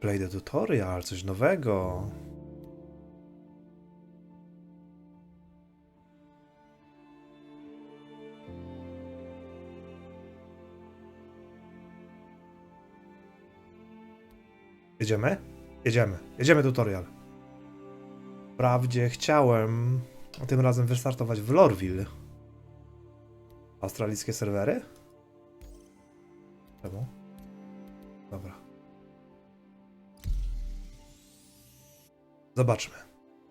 Play the tutorial, coś nowego. Jedziemy? Jedziemy. Jedziemy tutorial. Wprawdzie chciałem tym razem wystartować w Lorville. Australijskie serwery? Czemu? Dobra. Zobaczmy.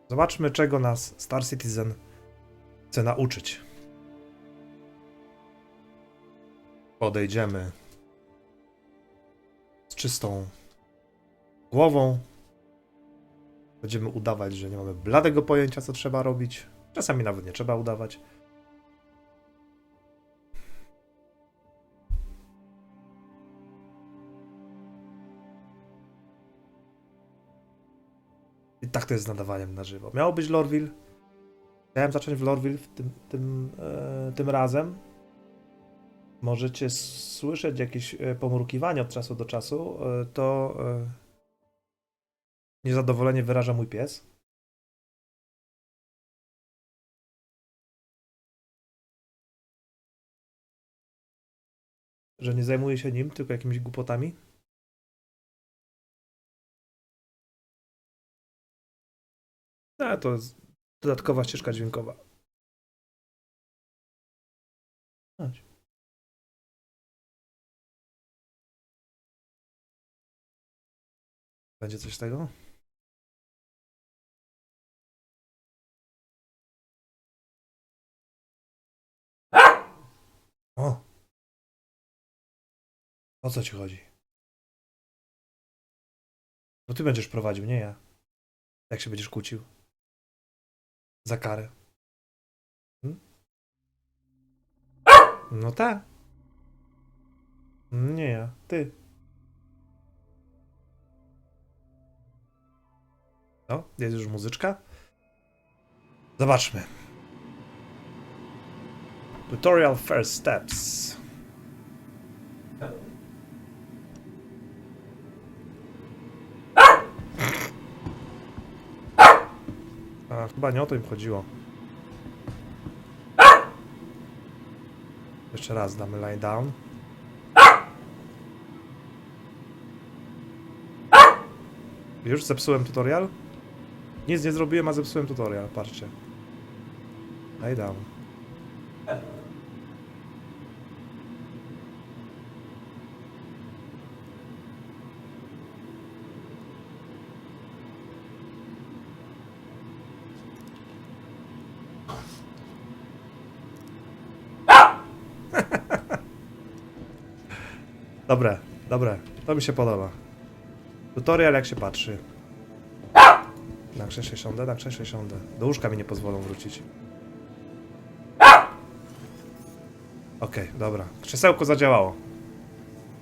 Zobaczmy, czego nas Star Citizen chce nauczyć. Podejdziemy z czystą głową. Będziemy udawać, że nie mamy bladego pojęcia, co trzeba robić. Czasami nawet nie trzeba udawać. Tak to jest z nadawaniem na żywo. Miało być Lorville. Chciałem zacząć w Lorville w tym, tym, e, tym razem. Możecie słyszeć jakieś e, pomrukiwanie od czasu do czasu. E, to e, niezadowolenie wyraża mój pies. Że nie zajmuję się nim, tylko jakimiś głupotami. No, to jest dodatkowa ścieżka dźwiękowa. Chodź. Będzie coś z tego? O! O co ci chodzi? Bo ty będziesz prowadził, nie ja. Jak się będziesz kłócił? Za karę. Hmm? No tak. Nie ja, ty. No, jest już muzyczka. Zobaczmy. Tutorial first steps. Chyba nie o to im chodziło. Jeszcze raz damy lie down. Już zepsułem tutorial? Nic nie zrobiłem, a zepsułem tutorial, patrzcie. Lie down. Dobre, dobre. To mi się podoba. Tutorial jak się patrzy. Na krześle siądę, na krześle siądę. Do łóżka mi nie pozwolą wrócić. Okej, dobra. Krzesełko zadziałało.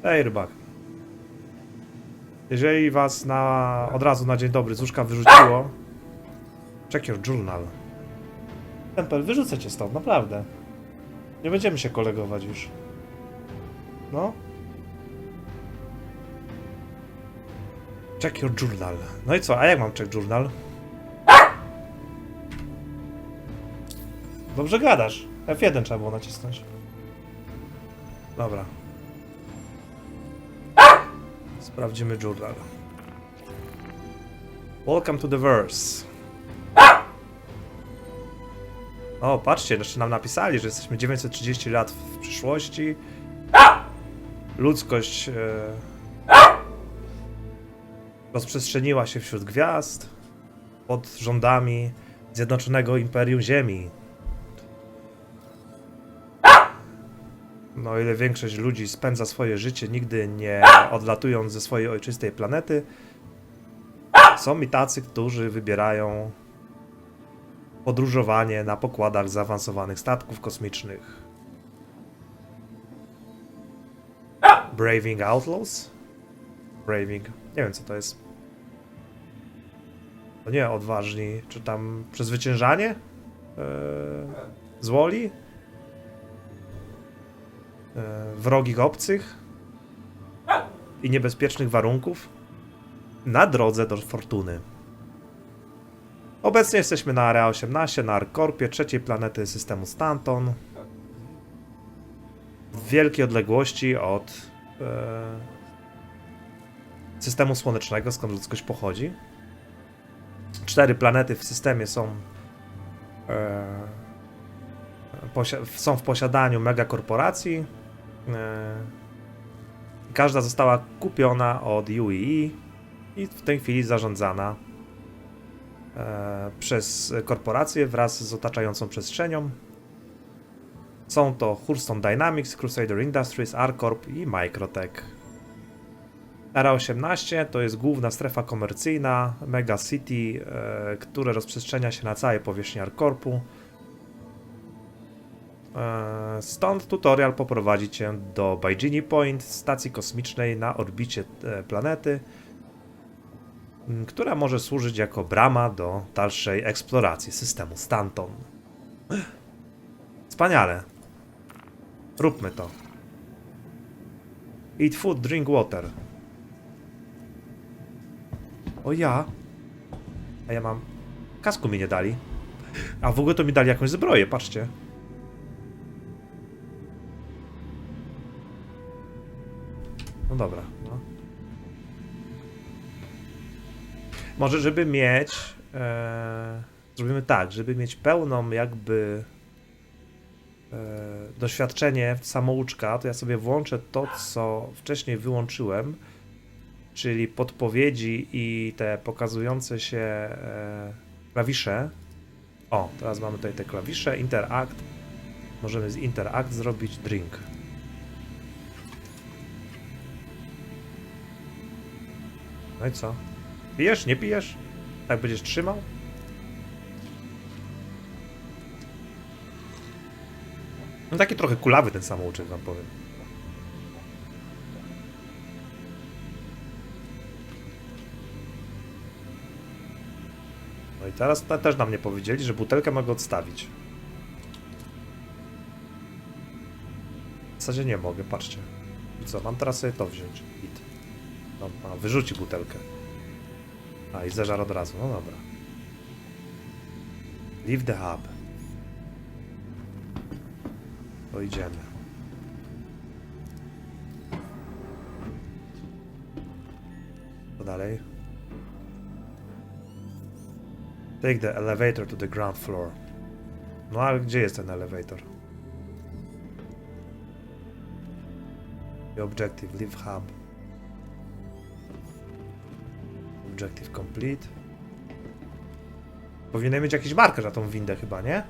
Ej, rybak. Jeżeli was na od razu na dzień dobry z łóżka wyrzuciło, check your journal. Tempel, wyrzucę cię stąd, naprawdę. Nie będziemy się kolegować już. No. Check your journal. No i co? A jak mam check journal? Dobrze gadasz. F1 trzeba było nacisnąć. Dobra. Sprawdzimy journal. Welcome to the verse. O, patrzcie, jeszcze nam napisali, że jesteśmy 930 lat w przyszłości. Ludzkość e, rozprzestrzeniła się wśród gwiazd pod rządami Zjednoczonego Imperium Ziemi. No, ile większość ludzi spędza swoje życie nigdy nie odlatując ze swojej ojczystej planety, są i tacy, którzy wybierają podróżowanie na pokładach zaawansowanych statków kosmicznych. Braving Outlaws? Braving. Nie wiem, co to jest. To nie odważni, czy tam przezwyciężanie? Eee, z woli? Eee, wrogich obcych? I niebezpiecznych warunków? na drodze do fortuny. Obecnie jesteśmy na Area 18, na Arkorpie, trzeciej planety systemu Stanton. W wielkiej odległości od e, systemu słonecznego, skąd ludzkość pochodzi. Cztery planety w systemie są, e, są w posiadaniu megakorporacji. E, każda została kupiona od UEE i w tej chwili zarządzana e, przez korporację wraz z otaczającą przestrzenią. Są to Hurston Dynamics, Crusader Industries, Arcorp i Microtech. Era 18 to jest główna strefa komercyjna Mega City, e, które rozprzestrzenia się na całej powierzchni Arcorpu. E, Stąd tutorial poprowadzi cię do Baijini Point, stacji kosmicznej na orbicie e, planety, która może służyć jako brama do dalszej eksploracji systemu Stanton. Wspaniale. Róbmy to. Eat food, drink water. O ja. A ja mam. Kasku mi nie dali. A w ogóle to mi dali jakąś zbroję, patrzcie. No dobra, no. Może, żeby mieć. E, zrobimy tak, żeby mieć pełną, jakby. E, doświadczenie samouczka, to ja sobie włączę to, co wcześniej wyłączyłem, czyli podpowiedzi i te pokazujące się e, klawisze. O, teraz mamy tutaj te klawisze, interact. Możemy z interact zrobić drink. No i co? Pijesz? Nie pijesz? Tak będziesz trzymał? No taki trochę kulawy ten samouczek, wam powiem. Teraz te- też nam nie powiedzieli, że butelkę mogę odstawić. W zasadzie nie mogę, patrzcie. I co, mam teraz sobie to wziąć. Git. No, a, wyrzuci butelkę. A, i zeżar od razu, no dobra. Leave the hub. To idziemy. Co dalej? Take the elevator to the ground floor. No ale gdzie jest ten elevator? The objective, leave hub. Objective complete. Powinienem mieć jakiś marker na tą windę chyba, nie?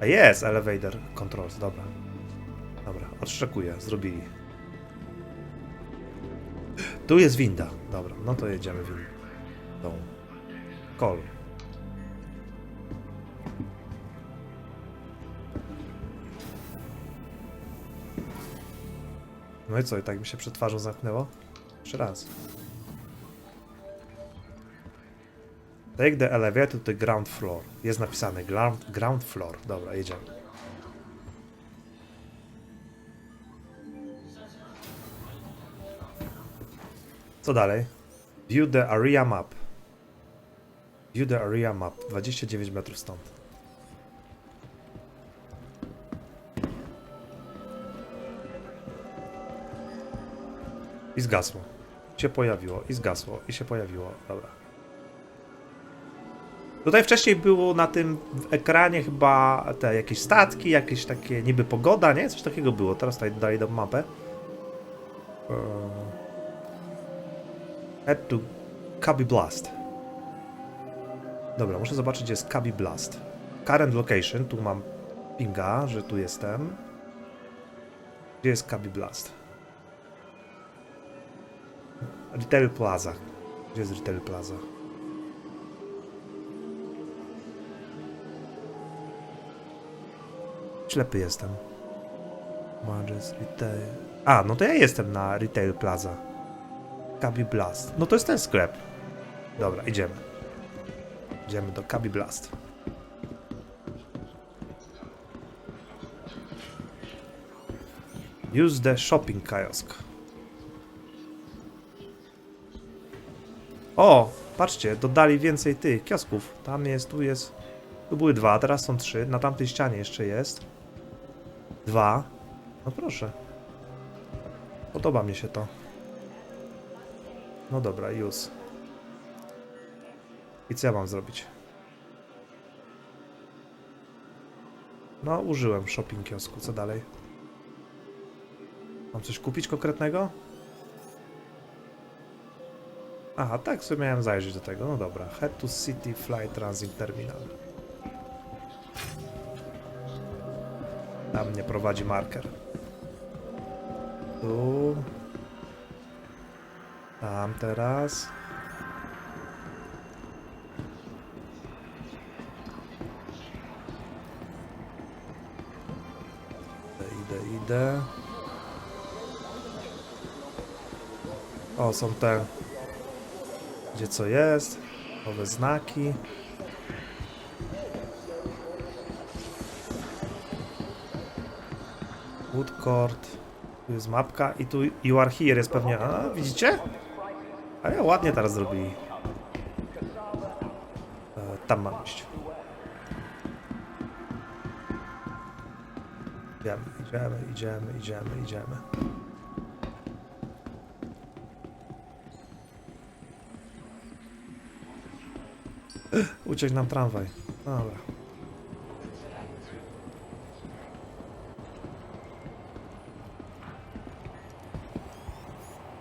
A jest elevator controls, dobra. Dobra, odszczekuję, zrobili. Tu jest winda. Dobra, no to jedziemy windą. Call. No i co, i tak mi się przed twarzą zamknęło? Jeszcze raz. Take the elevator to the ground floor. Jest napisane ground, ground floor. Dobra, jedziemy. Co dalej? View the area map. View the area map. 29 metrów stąd. I zgasło. Się pojawiło, i zgasło, i się pojawiło. Dobra. Tutaj wcześniej było na tym ekranie chyba te jakieś statki, jakieś takie niby pogoda, nie? Coś takiego było. Teraz tutaj dali do mapę. Eee, Head to Cubby Blast. Dobra, muszę zobaczyć, gdzie jest Cubby Blast. Current location, tu mam pinga, że tu jestem. Gdzie jest Cubby Blast? Retail Plaza. Gdzie jest Retail Plaza? Ślepy jestem. Marges Retail. A, no to ja jestem na Retail Plaza. Kabi Blast. No to jest ten sklep. Dobra, idziemy. Idziemy do Kabi Blast. Use the shopping kiosk. O, patrzcie, dodali więcej tych kiosków. Tam jest, tu jest. Tu były dwa, teraz są trzy. Na tamtej ścianie jeszcze jest. Dwa. No proszę. Podoba mi się to. No dobra, już. I co ja mam zrobić? No, użyłem shopping kiosku. Co dalej? Mam coś kupić konkretnego? Aha, tak sobie miałem zajrzeć do tego. No dobra. Head to City Flight Transit Terminal. Tam mnie prowadzi marker. Tu. Tam teraz. Idę, idę, idę. O, są te gdzie co jest, nowe znaki. Wood Court. Tu jest mapka i tu You Are Here jest pewnie... A, widzicie? A ja ładnie teraz zrobili. E, tam mam iść. Idziemy, idziemy, idziemy, idziemy, idziemy. Uciekł nam tramwaj. Dobra.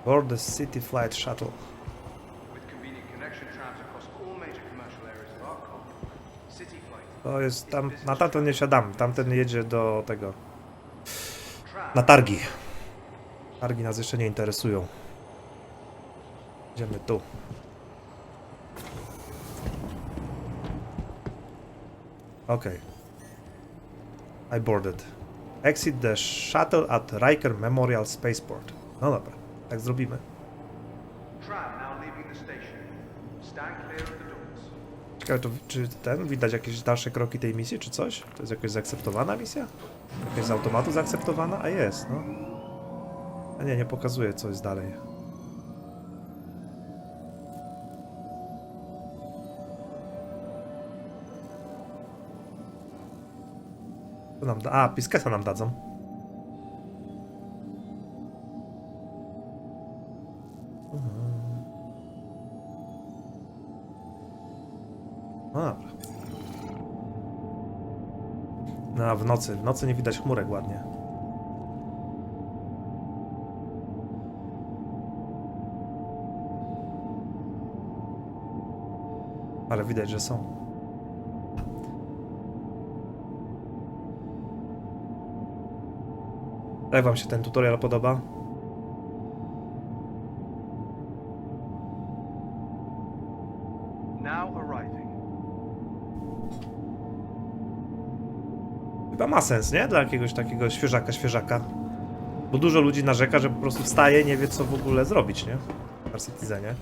Board the City Flight Shuttle. To jest tam, na tamten nie siadamy, tamten jedzie do tego, na targi. Targi nas jeszcze nie interesują. Idziemy tu. Okej. I boarded. Exit the shuttle at Riker Memorial Spaceport. No dobra, tak zrobimy. Ciekawe, to, czy ten, widać jakieś dalsze kroki tej misji, czy coś? To jest jakoś zaakceptowana misja? Jakaś z automatu zaakceptowana? A jest, no. A nie, nie pokazuje, co jest dalej. Nam da? A, piskesa nam dadzą. No dobra. No, a w nocy. W nocy nie widać chmurek ładnie. Ale widać, że są. Jak wam się ten tutorial podoba? Chyba ma sens, nie? Dla jakiegoś takiego świeżaka, świeżaka. Bo dużo ludzi narzeka, że po prostu wstaje, nie wie co w ogóle zrobić, nie? W Star Citizenie.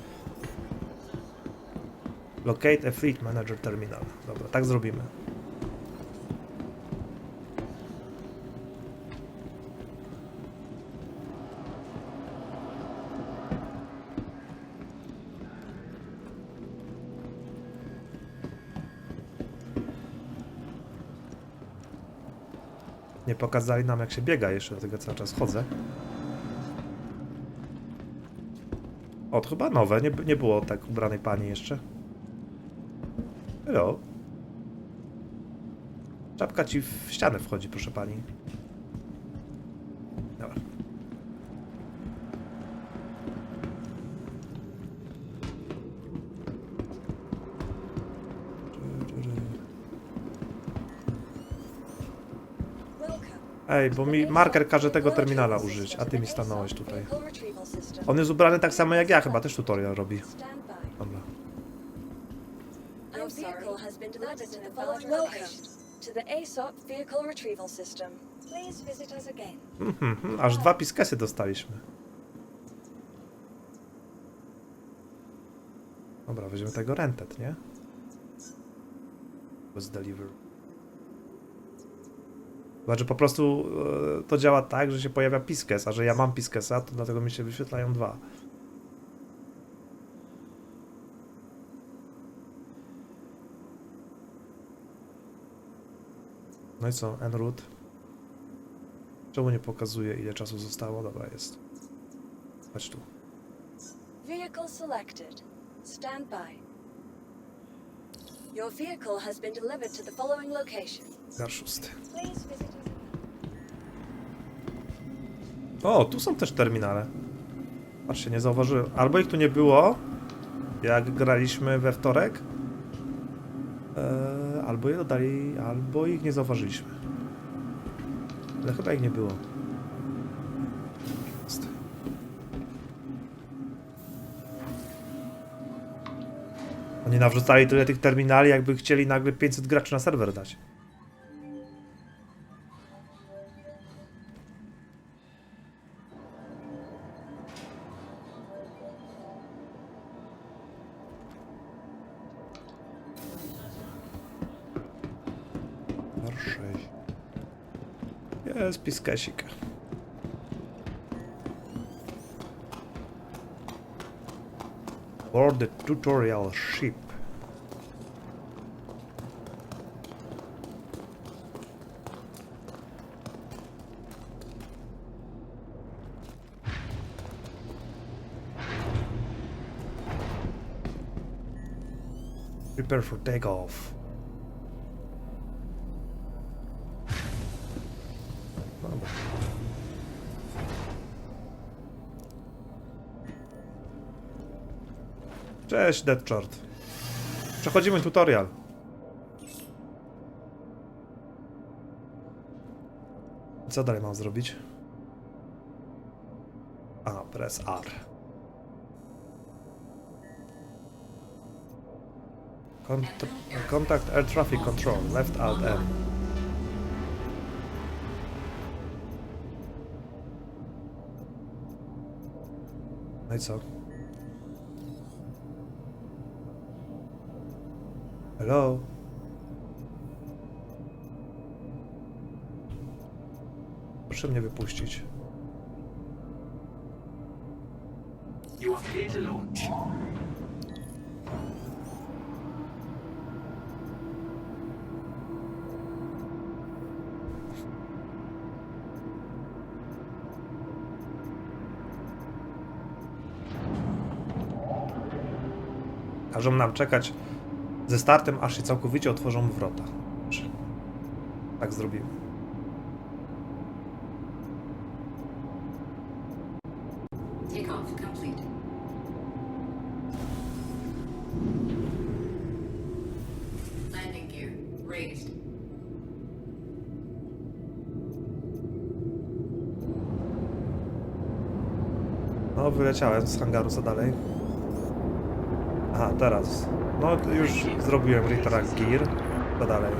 Locate a Fleet Manager Terminal. Dobra, tak zrobimy. Pokazali nam jak się biega jeszcze, dlatego cały czas chodzę. O, to chyba nowe, nie, nie było tak ubranej pani jeszcze. Hello. Czapka ci w ścianę wchodzi, proszę pani. Dobra. Ej, bo mi marker każe tego terminala użyć, a ty mi stanąłeś tutaj. On jest ubrany tak samo jak ja, chyba też tutorial robi. Dobra. Your vehicle has been delivered to the following location. To the ASOP Vehicle Retrieval System. Please visit us again. Mhm, mhm, aż dwa piskesy dostaliśmy. Dobra, weźmiemy tego rented, nie? Was delivered. Znaczy po prostu e, to działa tak, że się pojawia piskes, a że ja mam piskesa, to dlatego mi się wyświetlają dwa. No i co, enroute? Czemu nie pokazuje ile czasu zostało? Dobra, jest. Chodź tu. Vehicle selected. Stand by. Your vehicle has been delivered to the following location. Please O, tu są też terminale. Patrzcie, nie zauważyłem. Albo ich tu nie było, jak graliśmy we wtorek, eee, albo je dodali, albo ich nie zauważyliśmy. Ale chyba ich nie było. Oni nawrzucali tyle tych terminali, jakby chcieli nagle 500 graczy na serwer dać. Jest piskesik. Board the tutorial ship. Prepare for takeoff. Cześć, Deadchart. Przechodzimy tutorial. Co dalej mam zrobić? A, press R. Cont contact Air Traffic Control, left alt M. No i co? Hello? Proszę mnie wypuścić. You launch. Każą nam czekać ze startem, aż się całkowicie otworzą wrota. Tak zrobimy. No, wyleciałem z hangaru, co dalej? Aha, teraz. No, już zrobiłem retract gear. Co dalej?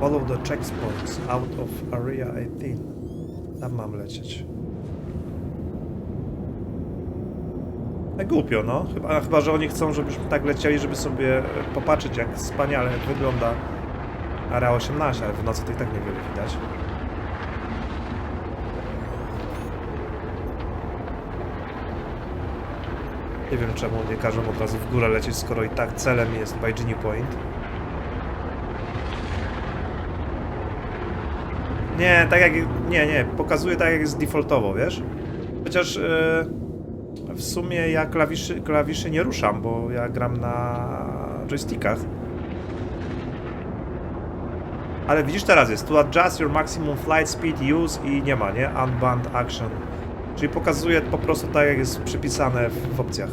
Follow the checkpoints out of area 18. Tam mam lecieć. E, głupio, no. Chyba, chyba, że oni chcą, żebyśmy tak lecieli, żeby sobie e, popatrzeć, jak wspaniale wygląda Area 18, ale w nocy to i tak niewiele widać. Nie wiem czemu nie każą od razu w górę lecieć, skoro i tak celem jest Baijini Point. Nie, tak jak... Nie, nie, pokazuje tak jak jest defaultowo, wiesz? Chociaż yy, w sumie ja klawiszy, klawiszy nie ruszam, bo ja gram na joystickach. Ale widzisz teraz jest, to adjust your maximum flight speed use i nie ma, nie? Unbound action. Czyli pokazuje po prostu tak, jak jest przypisane w, w opcjach.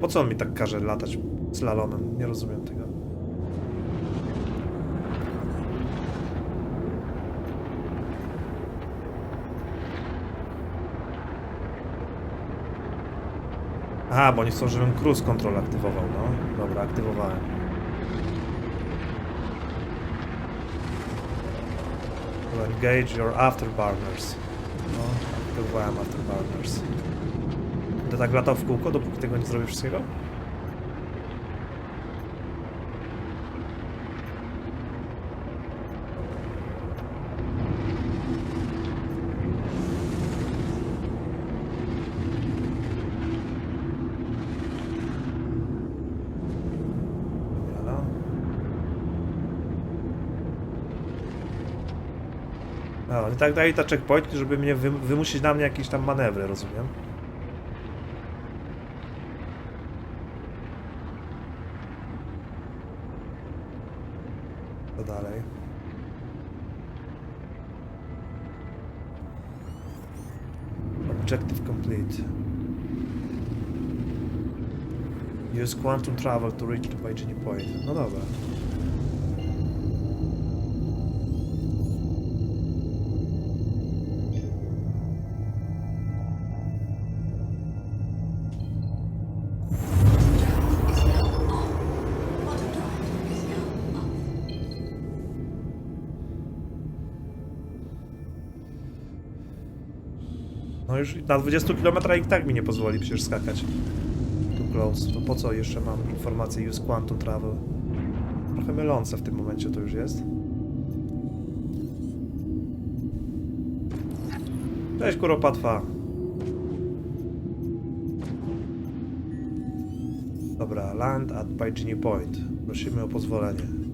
Po co on mi tak każe latać slalomem? Nie rozumiem tego. Aha, bo oni chcą, żebym cruise control aktywował, no. Dobra, aktywowałem. Engage your afterburners. No, aktywowałem afterburners. Będę tak latał w kółko, dopóki tego nie zrobię wszystkiego? No, oni tak dali te checkpointy, żeby mnie wym- wymusić na mnie jakieś tam manewry, rozumiem? Co dalej? Objective complete. Use quantum travel to reach the point. No dobra. Już na 20 km i tak mi nie pozwoli przecież skakać. Tu close. To po co jeszcze mam informację use quantum travel? Trochę mylące w tym momencie to już jest. Cześć kuropatwa. Dobra, land at Baijini Point. Prosimy o pozwolenie.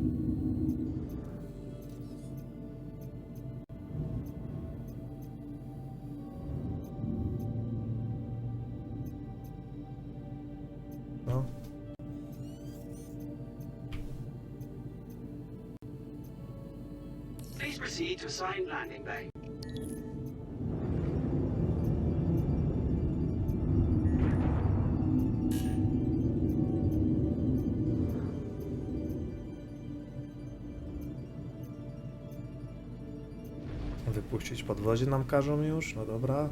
Wypuścić podwozie nam każą już, no dobra.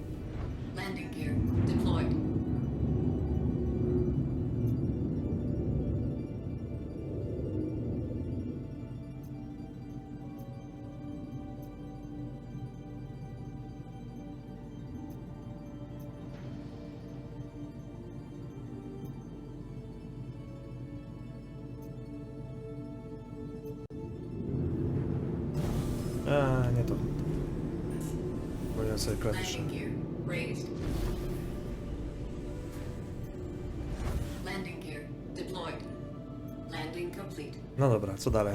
Landing complete. No dobra, co dalej?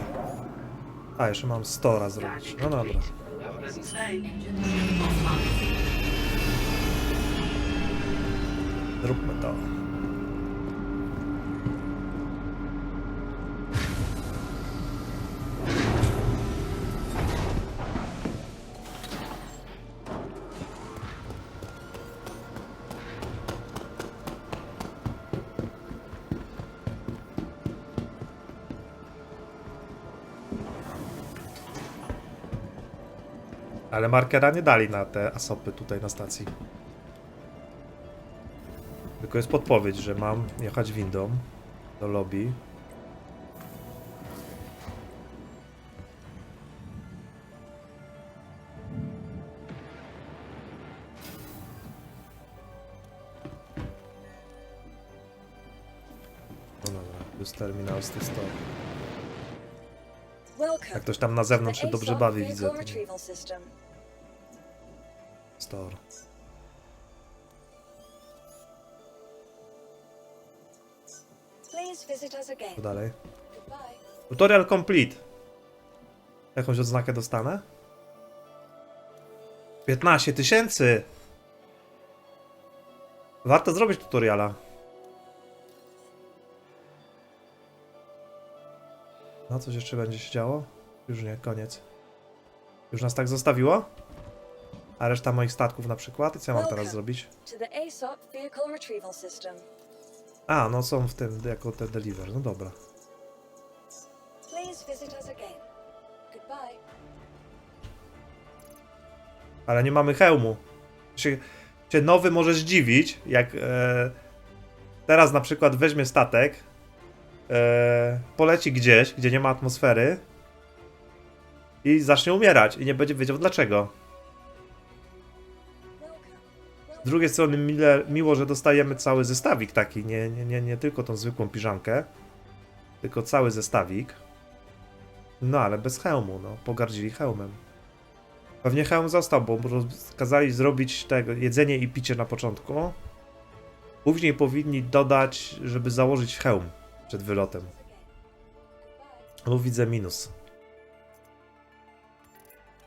A, jeszcze mam stora zrobić. Landing No dobra. Zróbmy to. Ale markera nie dali na te asopy tutaj na stacji. Tylko jest podpowiedź, że mam jechać windą do lobby. No dobra, plus terminal z tych stop. Jak ktoś tam na zewnątrz się dobrze bawi, widzę. Store. Co dalej? Tutorial complete. Jakąś odznakę dostanę? 15 tysięcy! Warto zrobić tutoriala. No, coś jeszcze będzie się działo? Już nie, koniec. Już nas tak zostawiło? A reszta moich statków na przykład? I co ja mam teraz zrobić? A, no są w tym, jako te deliver. No dobra. Ale nie mamy hełmu. Się, się nowy może zdziwić, jak e, teraz na przykład weźmie statek, e, poleci gdzieś, gdzie nie ma atmosfery i zacznie umierać i nie będzie wiedział dlaczego. Z drugiej strony mile, miło, że dostajemy cały zestawik taki, nie, nie, nie, nie tylko tą zwykłą piżamkę, tylko cały zestawik. No ale bez hełmu, no, pogardzili hełmem. Pewnie hełm został, bo kazali zrobić tego jedzenie i picie na początku. Później powinni dodać, żeby założyć hełm przed wylotem. Tu widzę minus.